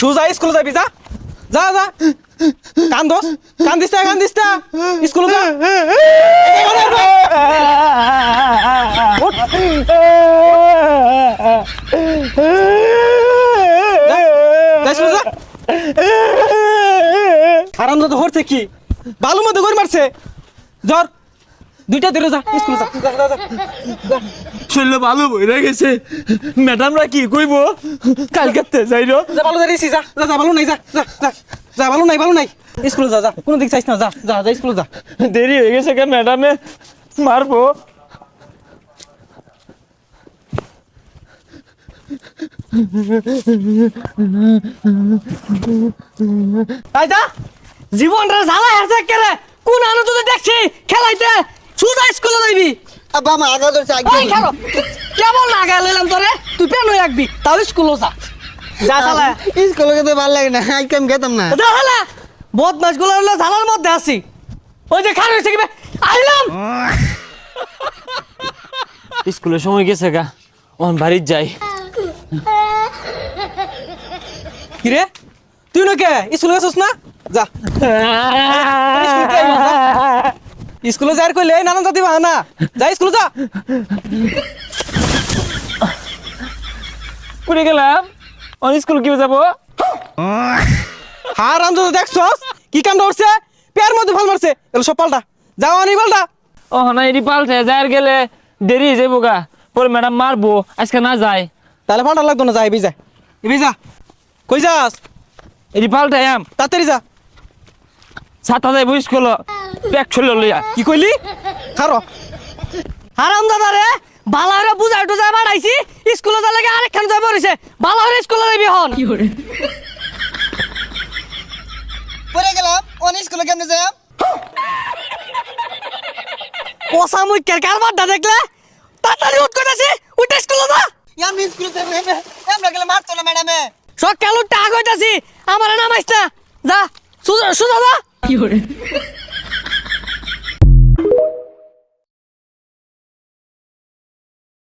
সুজা, স্কুলে যাবি, যা। যা যা। কান দোস কান দিস না, কান দিস না। স্কুলে যা। আরাম তো কি? বালু মধ্যে করে মারছে। ধর। দুইটা ধরে যা স্কুলে যা। শরীরে ভালো বইরা গেছে। ম্যাডামরা কি কইব? কালকাতে যাইরো যা ভালো দাঁড়িয়েছি যা যা যা ভালো নাই যা যা যা যা ভালো নাই ভালো নাই। স্কুলে যা যা কোনো দিক চাইছ না যা যা যা স্কুলে যা। দেরি হয়ে গেছে কে ম্যাডামে? মারবো। তাই যা জীবনটা জ্বালা আছে কেরে কোন আনন্দ দেখছি খেলাইতে। সুজা স্কুলে যাইবি? আব্বা আমার আগা ধরছে ওই খেলো কেবল না তোরে তুই পেন হয়ে রাখবি তাও স্কুলে যা। যা শালা। স্কুলে যেতে ভালো লাগে না না। যা শালা বদমাসগুলো হলো মধ্যে আছি। ওই যে খান হয়েছে কি বে? আইলাম। স্কুলের সময় গেছে গা বাড়ির যাই। কি রে? তুই না কে স্কুলে গেছিস না? যা। স্কুলে যাই কইলে এই নানান জাতি বাহানা। যা স্কুলে যা। পুরে গেলাম। অন স্কুল কি যাব? হার আম যদি দেখছস? কি কাম ধরছে পেয়ার মধ্যে ভালো মারছে। এগুলো সব পাল্টা। যাও আনি পাল্টা। ও না এটি পাল্টে। যাই গেলে দেরি হয়ে যাব গা। পরে ম্যাডাম মারবো। আজকে না যায়। তাহলে পাল্টা লাগতো না যা এবি যা। এবি যা। কই যাস? এটি পাল্টে আম। তাড়াতাড়ি যা। সাতটা যাইবো স্কুল ব্যাগ ছড়িয়ে লইয়া। কি কইলি? খারো। হারাম দাদা রে বালারে বুঝাই টুজাই বাড়াইছি স্কুলে যা লাগে আরেকখান যাই পড়িছে। বালারে স্কুলে যাবি হন পরে গেলাম অন স্কুলে কেমনে যাই কষা মুখের কারবারটা দেখলে তাড়াতাড়ি উঠ কইতাছি উঠে স্কুলে যা। আমি স্কুলে যাই আমরা গেলে মারতো না ম্যাডামে। সকাল উঠতে আগ হইতাছি আমার নামাইস না। যা সুজা সুজা যা।